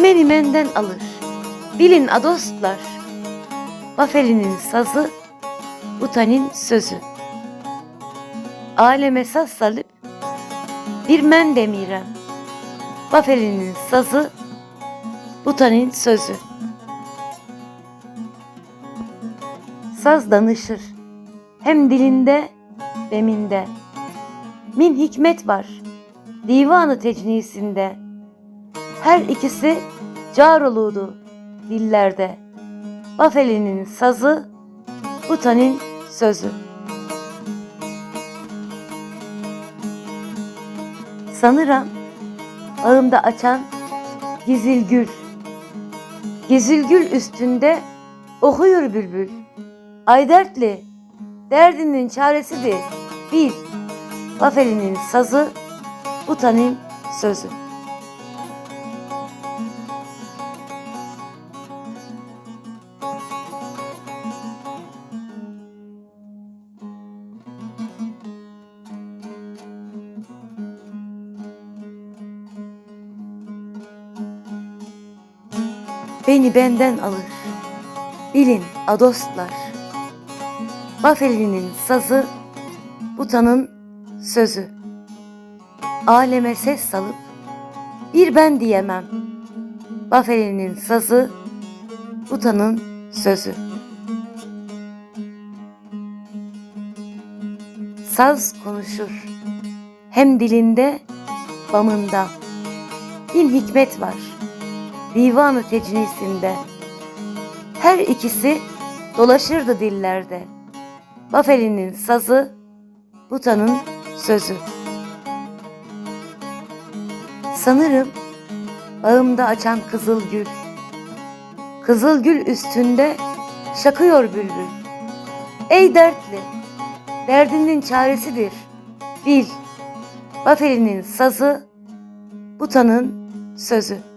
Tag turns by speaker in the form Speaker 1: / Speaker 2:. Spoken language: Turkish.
Speaker 1: menimenden alır. Bilin adostlar, Bafeli'nin sazı, Utanin sözü. Aleme saz salıp, bir men demirem. Bafeli'nin sazı, Utanin sözü. Saz danışır, hem dilinde, beminde. Min hikmet var, divanı tecnisinde. Her ikisi car oludu dillerde. Bafeli'nin sazı, Utanin sözü. Sanırım ağımda açan gizil gül. Gizil gül üstünde okuyur bülbül. Ay dertli, derdinin çaresidir. Bil, Bafeli'nin sazı, Utanin sözü. Beni benden alır. Bilin adostlar. Bafeli'nin sazı, Butan'ın sözü. Aleme ses salıp bir ben diyemem. Bafeli'nin sazı, Butan'ın sözü. Saz konuşur. Hem dilinde, bamında. Bin hikmet var. Divanı tecnisinde. Her ikisi dolaşırdı dillerde. Bafeli'nin sazı, Butan'ın sözü. Sanırım bağımda açan kızıl gül. Kızıl gül üstünde şakıyor bülbül. Ey dertli, derdinin çaresidir. Bil, Bafeli'nin sazı, Butan'ın sözü.